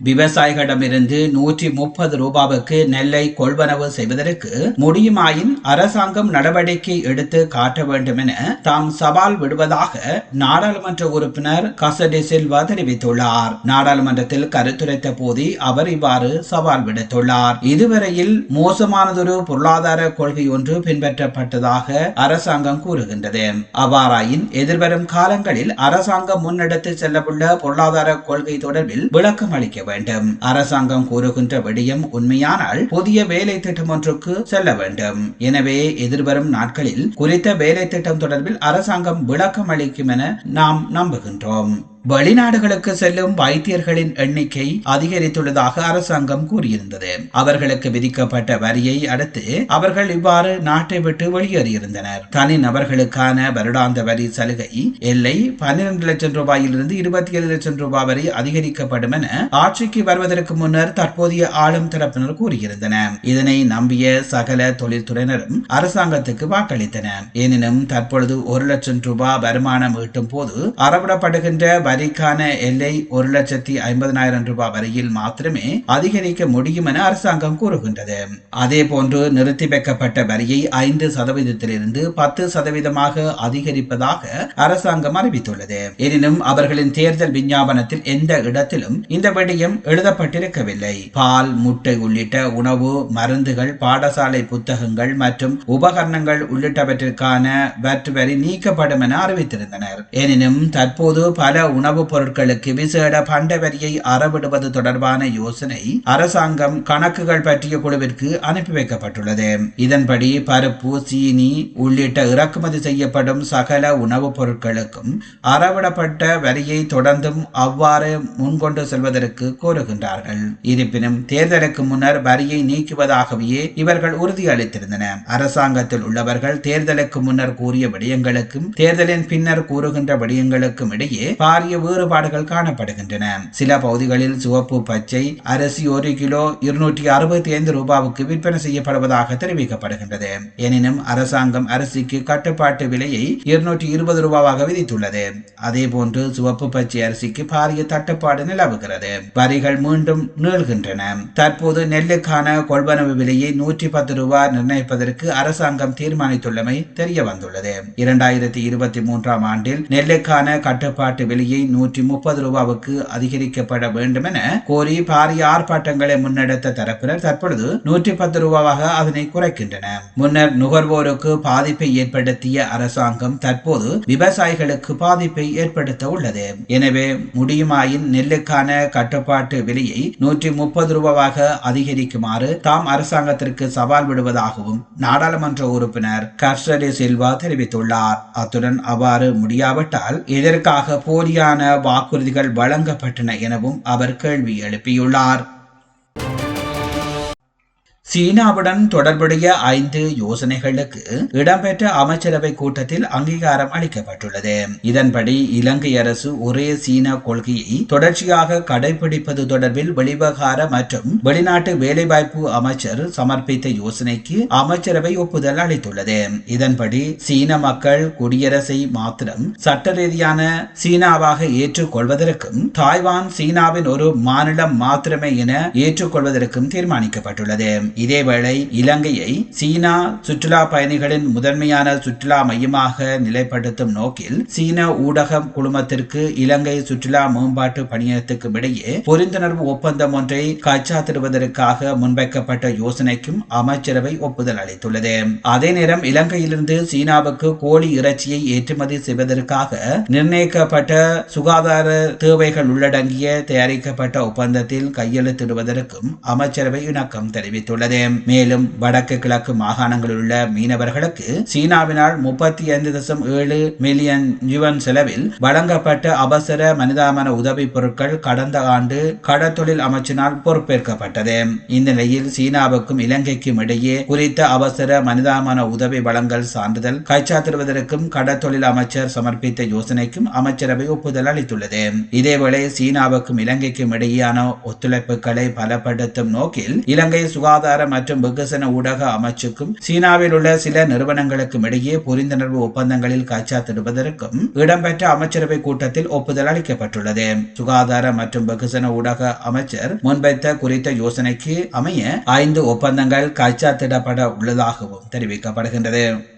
விவசாயிகளிடமிருந்து நூற்றி முப்பது ரூபாவுக்கு நெல்லை கொள்வனவு செய்வதற்கு முடியுமாயின் அரசாங்கம் நடவடிக்கை எடுத்து காட்ட வேண்டும் என தாம் சவால் விடுவதாக நாடாளுமன்ற உறுப்பினர் கசடி சில்வா தெரிவித்துள்ளார். நாடாளுமன்றத்தில் கருத்துரைத்த போது அவர் இவ்வாறு சவால் விடுத்துள்ளார். இதுவரையில் மோசமானதொரு பொருளாதார கொள்கை ஒன்று பின்பற்றப்பட்டதாக அரசாங்கம் கூறுகின்றது. அவ்வாறாயின் எதிர்வரும் காலங்களில் அரசாங்கம் முன்னெடுத்து செல்லவுள்ள பொருளாதார கொள்கை தொடர்பில் விளக்கம் அளிக்க வேண்டும். அரசாங்கம் கூறுகின்ற விடயம் உண்மையானால் புதிய வேலை திட்டம் ஒன்றுக்கு செல்ல வேண்டும். எனவே எதிர்வரும் நாட்களில் குறித்த வேலை திட்டம் தொடர்பில் அரசாங்கம் விளக்கம் அளிக்கும் என நாம் நம்புகின்றோம். வெளிநாடுகளுக்கு செல்லும் வைத்தியர்களின் எண்ணிக்கை அதிகரித்துள்ளதாக அரசாங்கம் கூறியிருந்தது. அவர்களுக்கு விதிக்கப்பட்ட வரியை அடுத்து அவர்கள் இவ்வாறு நாட்டை விட்டு வெளியேறியிருந்தனர். தனி நபர்களுக்கான வருடாந்த வரி சலுகை எல்லை பன்னிரண்டு லட்சம் ரூபாயிலிருந்து இருபத்தி ஏழு லட்சம் ரூபாய் வரை அதிகரிக்கப்படும் என ஆட்சிக்கு வருவதற்கு முன்னர் தற்போதைய ஆளும் தரப்பினர் கூறியிருந்தனர். இதனை நம்பிய சகல தொழில்துறையினரும் அரசாங்கத்துக்கு வாக்களித்தனர். எனினும் தற்பொழுது ஒரு லட்சம் ரூபாய் வருமானம் ஈட்டும் போது அறவிடப்படுகின்ற வரிக்கான எல்லை ஒரு லட்சத்தி ஐம்பதனாயிரம் ரூபாய் வரையில் மாத்திரமே அதிகரிக்க முடியும் என அரசாங்கம் கூறுகின்றது. அதே போன்று நிறுத்தி வைக்கப்பட்ட வரியை ஐந்து சதவீதத்திலிருந்து பத்து சதவீதமாக அதிகரிப்பதாக அரசாங்கம் அறிவித்துள்ளது. எனினும் அவர்களின் தேர்தல் விஞ்ஞாபனத்தில் எந்த இடத்திலும் இந்த விடயம் எழுதப்பட்டிருக்கவில்லை. பால் முட்டை உள்ளிட்ட உணவு மருந்துகள் பாடசாலை புத்தகங்கள் மற்றும் உபகரணங்கள் உள்ளிட்டவற்றிற்கான வரி நீக்கப்படும் என அறிவித்திருந்தனர். எனினும் தற்போது பல உணவுப் பொருட்களுக்கு விசேட பண்ட வரியை அறவிடுவது தொடர்பான யோசனை அரசாங்கம் கணக்குகள் பற்றிய குழுவிற்கு அனுப்பி வைக்கப்பட்டுள்ளது. இதன்படி பருப்பு சீனி உள்ளிட்ட இறக்குமதி செய்யப்படும் சகல உணவுப் பொருட்களுக்கும் அறவிடப்பட்ட வரியை தொடர்ந்தும் அவ்வாறு முன்கொண்டு செல்வதற்கு கோருகின்றார்கள். இருப்பினும் தேர்தலுக்கு முன்னர் வரியை நீக்குவதாகவே இவர்கள் உறுதியளித்திருந்தனர் அரசாங்கத்தில் உள்ளவர்கள் தேர்தலுக்கு முன்னர் கூறிய விடயங்களுக்கும் தேர்தலின் பின்னர் கூறுகின்ற விடயங்களுக்கும் இடையே பாரிய வேறுபாடுகள் காணப்படுகின்றன. சில பகுதிகளில் சிவப்பு பச்சை அரிசி ஒரு கிலோ இருநூற்றி அறுபத்தி ஐந்து ரூபாவுக்கு விற்பனை செய்யப்படுவதாக தெரிவிக்கப்படுகின்றது. எனினும் அரசாங்கம் அரிசிக்கு கட்டுப்பாட்டு விலையை இருநூற்றி இருபது ரூபாவாக விதித்துள்ளது. அதே போன்று சிவப்பு பச்சை அரிசிக்கு பாரிய தட்டுப்பாடு நிலவுகிறது. வரிகள் மீண்டும் நீள்கின்றன. தற்போது நெல்லுக்கான கொள்வனவு விலையை நூற்றி பத்து ரூபாய் நிர்ணயிப்பதற்கு அரசாங்கம் தீர்மானித்துள்ளமை தெரிய வந்துள்ளது இரண்டாயிரத்தி இருபத்தி மூன்றாம் ஆண்டில் நெல்லுக்கான கட்டுப்பாட்டு விலையை நூற்றி முப்பது ரூபாவுக்கு அதிகரிக்கப்பட வேண்டும் என கோரி பாரிய ஆர்ப்பாட்டங்களை முன்னெடுத்த தரப்பினர் தற்பொழுது நூற்றி பத்து ரூபாவாக அதனை குறைக்கின்றன முன்னர் நுகர்வோருக்கு பாதிப்பை ஏற்படுத்திய அரசாங்கம் தற்போது விவசாயிகளுக்கு பாதிப்பை ஏற்படுத்த உள்ளது. எனவே முடியுமாயின் நெல்லுக்கான கட்டுப்பாட்டு விலையை நூற்றி முப்பது ரூபாவாக அதிகரிக்குமாறு தாம் அரசாங்கத்திற்கு சவால் விடுவதாகவும் நாடாளுமன்ற உறுப்பினர் கர்ஷரி சில்வா தெரிவித்துள்ளார். அத்துடன் அவ்வாறு முடியாவிட்டால் இதற்காக போலியான வாக்குறுதிகள் வழங்கப்பட்டன எனவும் அவர் கேள்வி எழுப்பியுள்ளார். சீனாவுடன் தொடர்புடைய ஐந்து யோசனைகளுக்கு இடம்பெற்ற அமைச்சரவை கூட்டத்தில் அங்கீகாரம் அளிக்கப்பட்டுள்ளது. இதன்படி இலங்கை அரசு ஒரே சீனா கொள்கையை தொடர்ச்சியாக கடைபிடிப்பது தொடர்பில் வெளிவகார மற்றும் வெளிநாட்டு வேலைவாய்ப்பு அமைச்சர் சமர்ப்பித்த யோசனைக்கு அமைச்சரவை ஒப்புதல் அளித்துள்ளது. இதன்படி சீன மக்கள் குடியரசை மாத்திரம் சட்ட ரீதியான சீனாவாக ஏற்றுக்கொள்வதற்கும் தாய்வான் சீனாவின் ஒரு மாநிலம் மாத்திரமே என ஏற்றுக்கொள்வதற்கும் தீர்மானிக்கப்பட்டுள்ளது. இதேவேளை இலங்கையை சீனா சுற்றுலா பயணிகளின் முதன்மையான சுற்றுலா மையமாக நிலைப்படுத்தும் நோக்கில் சீன ஊடக குழுமத்திற்கு இலங்கை சுற்றுலா மேம்பாட்டு பணியகத்துக்கும் இடையே புரிந்துணர்வு ஒப்பந்தம் ஒன்றை கச்சாத்திடுவதற்காக முன்வைக்கப்பட்ட யோசனைக்கும் அமைச்சரவை ஒப்புதல் அளித்துள்ளது. அதே நேரம் இலங்கையிலிருந்து சீனாவுக்கு கோழி இறைச்சியை ஏற்றுமதி செய்வதற்காக நிர்ணயிக்கப்பட்ட சுகாதார தேவைகள் உள்ளடங்கிய தயாரிக்கப்பட்ட ஒப்பந்தத்தில் கையெழுத்திடுவதற்கும் அமைச்சரவை இணக்கம் தெரிவித்துள்ளது. உள்ளது மேலும் வடக்கு கிழக்கு மாகாணங்களில் உள்ள மீனவர்களுக்கு சீனாவினால் முப்பத்தி ஐந்து தசம் ஏழு மில்லியன் யுவன் செலவில் வழங்கப்பட்ட அவசர மனிதாமன உதவி பொருட்கள் கடந்த ஆண்டு கடத்தொழில் அமைச்சினால் பொறுப்பேற்கப்பட்டது. இந்த நிலையில் சீனாவுக்கும் இலங்கைக்கும் இடையே குறித்த அவசர மனிதாமன உதவி வழங்கல் சான்றிதழ் கைச்சாத்திடுவதற்கும் கடத்தொழில் அமைச்சர் சமர்ப்பித்த யோசனைக்கும் அமைச்சரவை ஒப்புதல் அளித்துள்ளது. இதேவேளை சீனாவுக்கும் இலங்கைக்கும் இடையேயான ஒத்துழைப்புகளை பலப்படுத்தும் நோக்கில் இலங்கை சுகாதார மற்றும் வெகுசன ஊடக அமைச்சுக்கும் சீனாவில் உள்ள சில நிறுவனங்களுக்கும் இடையே புரிந்துணர்வு ஒப்பந்தங்களில் கைச்சாத்திடுவதற்கும் இடம்பெற்ற அமைச்சரவை கூட்டத்தில் ஒப்புதல் அளிக்கப்பட்டுள்ளது. சுகாதார மற்றும் வெகுசன ஊடக அமைச்சர் முன்வைத்த குறித்த யோசனைக்கு அமைய ஐந்து ஒப்பந்தங்கள் கைச்சாத்திடப்பட உள்ளதாகவும் தெரிவிக்கப்படுகின்றது.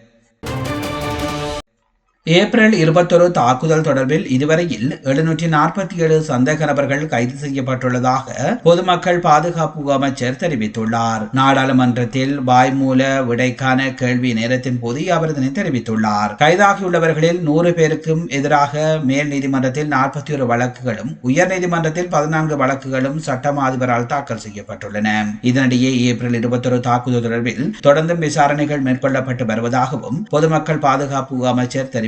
ஏப்ரல் இருபத்தொரு தாக்குதல் தொடர்பில் இதுவரையில் எழுநூற்றி நாற்பத்தி ஏழு சந்தேக நபர்கள் கைது செய்யப்பட்டுள்ளதாக பொதுமக்கள் பாதுகாப்பு அமைச்சர் தெரிவித்துள்ளார். நாடாளுமன்றத்தில் வாய்மூல விடைக்கான கேள்வி நேரத்தின் போது அவர் இதனை தெரிவித்துள்ளார். கைதாகியுள்ளவர்களில் நூறு பேருக்கும் எதிராக மேல் நீதிமன்றத்தில் நாற்பத்தி ஒரு வழக்குகளும் உயர் நீதிமன்றத்தில் பதினான்கு வழக்குகளும் சட்டம் அதிபரால் தாக்கல் செய்யப்பட்டுள்ளன. இதனிடையே ஏப்ரல் இருபத்தொரு தாக்குதல் தொடர்பில் தொடர்ந்தும் விசாரணைகள் மேற்கொள்ளப்பட்டு வருவதாகவும் பொதுமக்கள் பாதுகாப்பு அமைச்சர் தெரிவித்தார்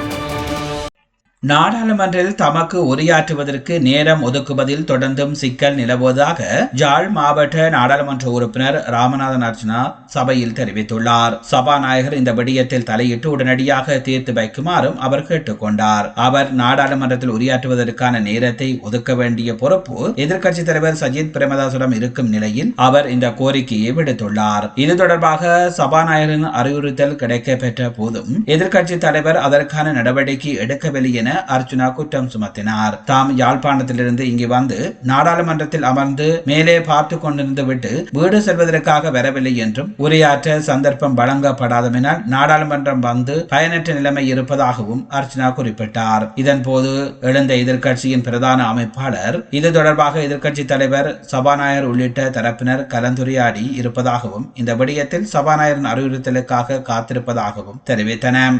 நாடாளுமன்றில் தமக்கு உரையாற்றுவதற்கு நேரம் ஒதுக்குவதில் தொடர்ந்தும் சிக்கல் நிலவுவதாக ஜாழ் மாவட்ட நாடாளுமன்ற உறுப்பினர் ராமநாதன் அர்ஜுனா சபையில் தெரிவித்துள்ளார். சபாநாயகர் இந்த விடயத்தில் தலையிட்டு உடனடியாக தீர்த்து வைக்குமாறும் அவர் கேட்டுக்கொண்டார். அவர் நாடாளுமன்றத்தில் உரையாற்றுவதற்கான நேரத்தை ஒதுக்க வேண்டிய பொறுப்பு எதிர்க்கட்சித் தலைவர் சஜித் பிரேமதாசிடம் இருக்கும் நிலையில் அவர் இந்த கோரிக்கையை விடுத்துள்ளார். இது தொடர்பாக சபாநாயகரின் அறிவுறுத்தல் கிடைக்க பெற்ற போதும் எதிர்க்கட்சித் தலைவர் அதற்கான நடவடிக்கை எடுக்கவில்லை என அர்ஜுனா குற்றம் சுமத்தினார். தாம் யாழ்ப்பாணத்திலிருந்து இங்கு வந்து நாடாளுமன்றத்தில் அமர்ந்து மேலே பார்த்து கொண்டிருந்து விட்டு வீடு செல்வதற்காக வரவில்லை என்றும் உரையாற்ற சந்தர்ப்பம் வழங்கப்படாதமினால் நாடாளுமன்றம் வந்து பயனற்ற நிலைமை இருப்பதாகவும் அர்ச்சனா குறிப்பிட்டார். இதன் போது எழுந்த எதிர்கட்சியின் பிரதான அமைப்பாளர் இது தொடர்பாக எதிர்கட்சி தலைவர் சபாநாயகர் உள்ளிட்ட தரப்பினர் கலந்துரையாடி இருப்பதாகவும் இந்த விடயத்தில் சபாநாயகரின் அறிவுறுத்தலுக்காக காத்திருப்பதாகவும் தெரிவித்தனர்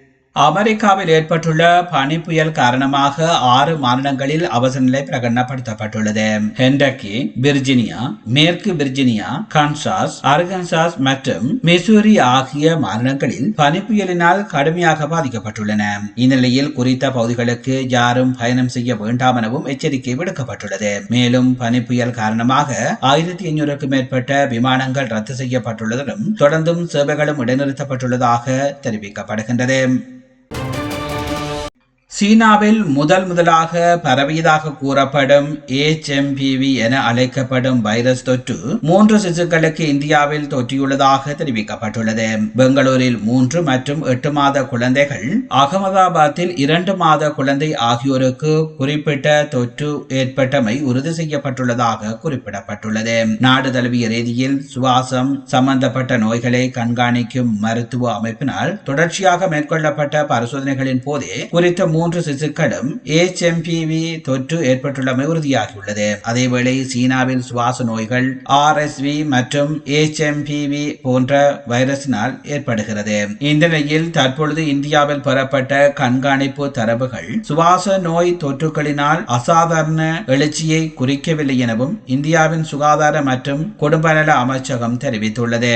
அமெரிக்காவில் ஏற்பட்டுள்ள பனி புயல் காரணமாக ஆறு மாநிலங்களில் அவசர நிலை பிரகடனப்படுத்தப்பட்டுள்ளது. ஹென்டக்கி விர்ஜினியா மேற்கு விர்ஜினியா கன்சாஸ் அர்கன்சாஸ் மற்றும் மிசூரி ஆகிய மாநிலங்களில் பனி புயலினால் கடுமையாக பாதிக்கப்பட்டுள்ளன. இந்நிலையில் குறித்த பகுதிகளுக்கு யாரும் பயணம் செய்ய வேண்டாம் எனவும் எச்சரிக்கை விடுக்கப்பட்டுள்ளது. மேலும் பனி புயல் காரணமாக ஆயிரத்தி ஐநூறுக்கும் மேற்பட்ட விமானங்கள் ரத்து செய்யப்பட்டுள்ளதுடன் தொடர்ந்தும் சேவைகளும் இடைநிறுத்தப்பட்டுள்ளதாக தெரிவிக்கப்படுகின்றது. சீனாவில் முதல் முதலாக பரவியதாக கூறப்படும் ஏச்எம்பிவி என அழைக்கப்படும் வைரஸ் தொற்று மூன்று சிசுக்களுக்கு இந்தியாவில் தொற்றியுள்ளதாக தெரிவிக்கப்பட்டுள்ளது. பெங்களூரில் மூன்று மற்றும் எட்டு மாத குழந்தைகள் அகமதாபாத்தில் இரண்டு மாத குழந்தை ஆகியோருக்கு குறிப்பிட்ட தொற்று ஏற்பட்டமை உறுதி செய்யப்பட்டுள்ளதாக குறிப்பிடப்பட்டுள்ளது. நாடு தழுவிய ரீதியில் சுவாசம் சம்பந்தப்பட்ட நோய்களை கண்காணிக்கும் மருத்துவ அமைப்பினால் தொடர்ச்சியாக மேற்கொள்ளப்பட்ட பரிசோதனைகளின் போதே குறித்த மூன்று சிசுக்களும் எச்எம்பிவி தொற்று ஏற்பட்டுள்ளமை உறுதியாகியுள்ளது அதேவேளை சீனாவில் சுவாச நோய்கள் ஆர்எஸ்வி மற்றும் ஏச்எம்பிவி போன்ற வைரஸினால் ஏற்படுகிறது. இந்த நிலையில் தற்பொழுது இந்தியாவில் பெறப்பட்ட கண்காணிப்பு தரவுகள் சுவாச நோய் தொற்றுகளினால் அசாதாரண எழுச்சியை குறிக்கவில்லை எனவும் இந்தியாவின் சுகாதார மற்றும் குடும்பநல அமைச்சகம் தெரிவித்துள்ளது.